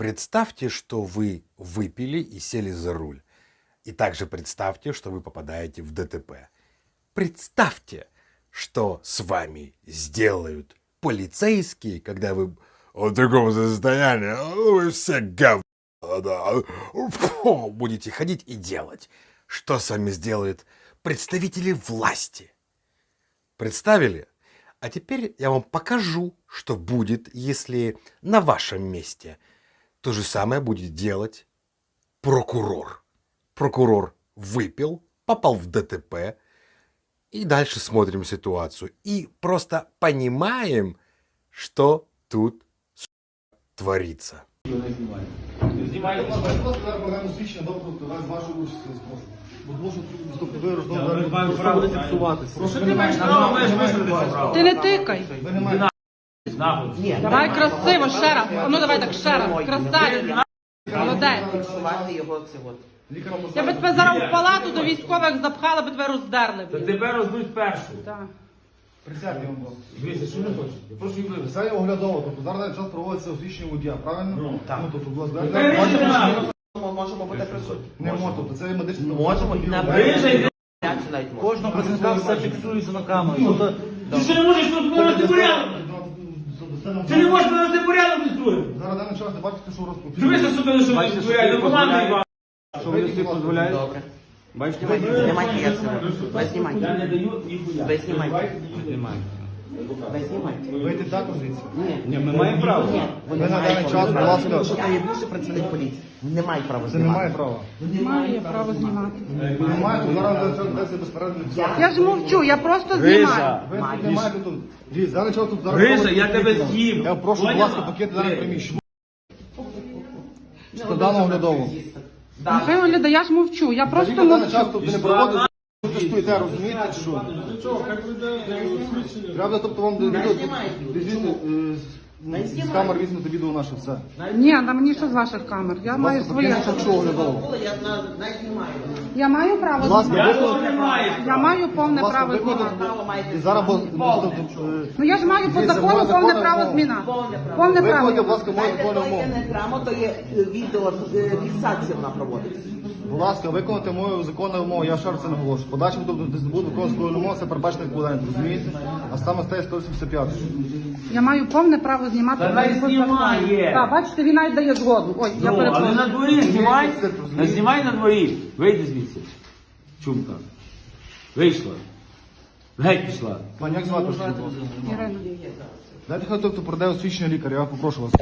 Представьте, что вы выпили и сели за руль. И также представьте, что вы попадаете в ДТП. Представьте, что с вами сделают полицейские, когда вы в таком состоянии, «Ну, вы все фу», будете ходить и делать. Что с вами сделают представители власти? Представили? А теперь я вам покажу, что будет, если на вашем месте то же самое будет делать прокурор. Прокурор выпил, попал в ДТП, и дальше смотрим ситуацию. И просто понимаем, что тут с***, творится. Знімайте Будь ласка, зараз проведемо свідчення допиту вас з вашої участі зможу. Бо можу тобто ви розмовляєте, право буде фіксуватися. Що ти маєш право, маєш висловити право. Ти не тикай. Ви не Нахуй. Давай красиво, ще раз. А Ну давай так ще раз. Красавець. Молодець. фіксувати його це Я би тебе зараз в палату до військових запхала, би тебе роздерли. Та б. тебе роздуть першу. Так. Присядьте вам. Дивіться, що не хочеш? Я прошу їх вивезти. Це є оглядово, тобто зараз навіть час проводиться освічення водія, правильно? Ну, так. Ну, тобто, будь ласка, що- нахуй. Ми можемо бути присутні. Не можна, тобто це є медичне Можемо і на Рижа навіть можемо. Кожного працівника все фіксується на камері. Тобто, Ти що не можеш тут порядок? Ти не можеш навести порядок не строїти. Зараз даний час не бачите, що розповідає. Дивися собі, що Бачите, ти що порядок. Команда дозволяєш? їба. що вони собі дозволяють. Добре. Бачите, Знімайте, я це. Ви Я знімайте. не даю ніхуя. Ви знімайте. Ви знімайте. Вийти також звідси. Ні. Ми маємо право. Ні. Ви на даний час, будь ласка, Тому що це є більше працівник поліції. Не мають права це не має знімати. права. Має право знімати. Ви не маєте, зараз час ведеться безперервний. Я ж мовчу, я просто знімаю. Ви не маєте тут. Дивіться, зараз чого тут зараз... Гриша, я тебе з'їм. Я прошу, будь Поняла? ласка, пакети зараз Ти. приміщення. Складано оглядово. Нехай Оляда, я ж мовчу, я просто даний час мовчу. тут не проводиться. Ви стоїте, розумієте, чи що? Правда, тобто вам. Візьміть, е, з- з камер візьмете відео наше все. Ні, на мені що з ваших камер? Я маю своє. покиньте що оглядово. Я на- навіть знімаю. Я маю право Будь ласка, знімати. Я маю. Я маю повне Будь ласка, право виконуйте- знімати. І зараз бо- Повне. е, Ну я ж маю по Дивіться, закону моє повне законне право право. зміна. Повне право. Повне Виконуйте, будь право. ласка, мою Знаєте, законну то є умову. не грамота, є е, відео, е, фіксація вона проводиться. Будь ласка, виконуйте мою законну умову, я ще раз це наголошую. Подальшому, тобто, де буде виконувати свою умову, це передбачений відповідальність, розумієте? А саме стає 185. Я маю повне право знімати. Та най знімає. Так, бачите, він навіть дає згоду. Ой, я Ну, але перепрошую. на дворі знімай. Не знімай на дворі. Вийди звідси. Чумка. Вийшла. Геть пішла. Пані, як звати? Ірина. Дайте хай тобто продає освічення лікаря, я попрошу вас.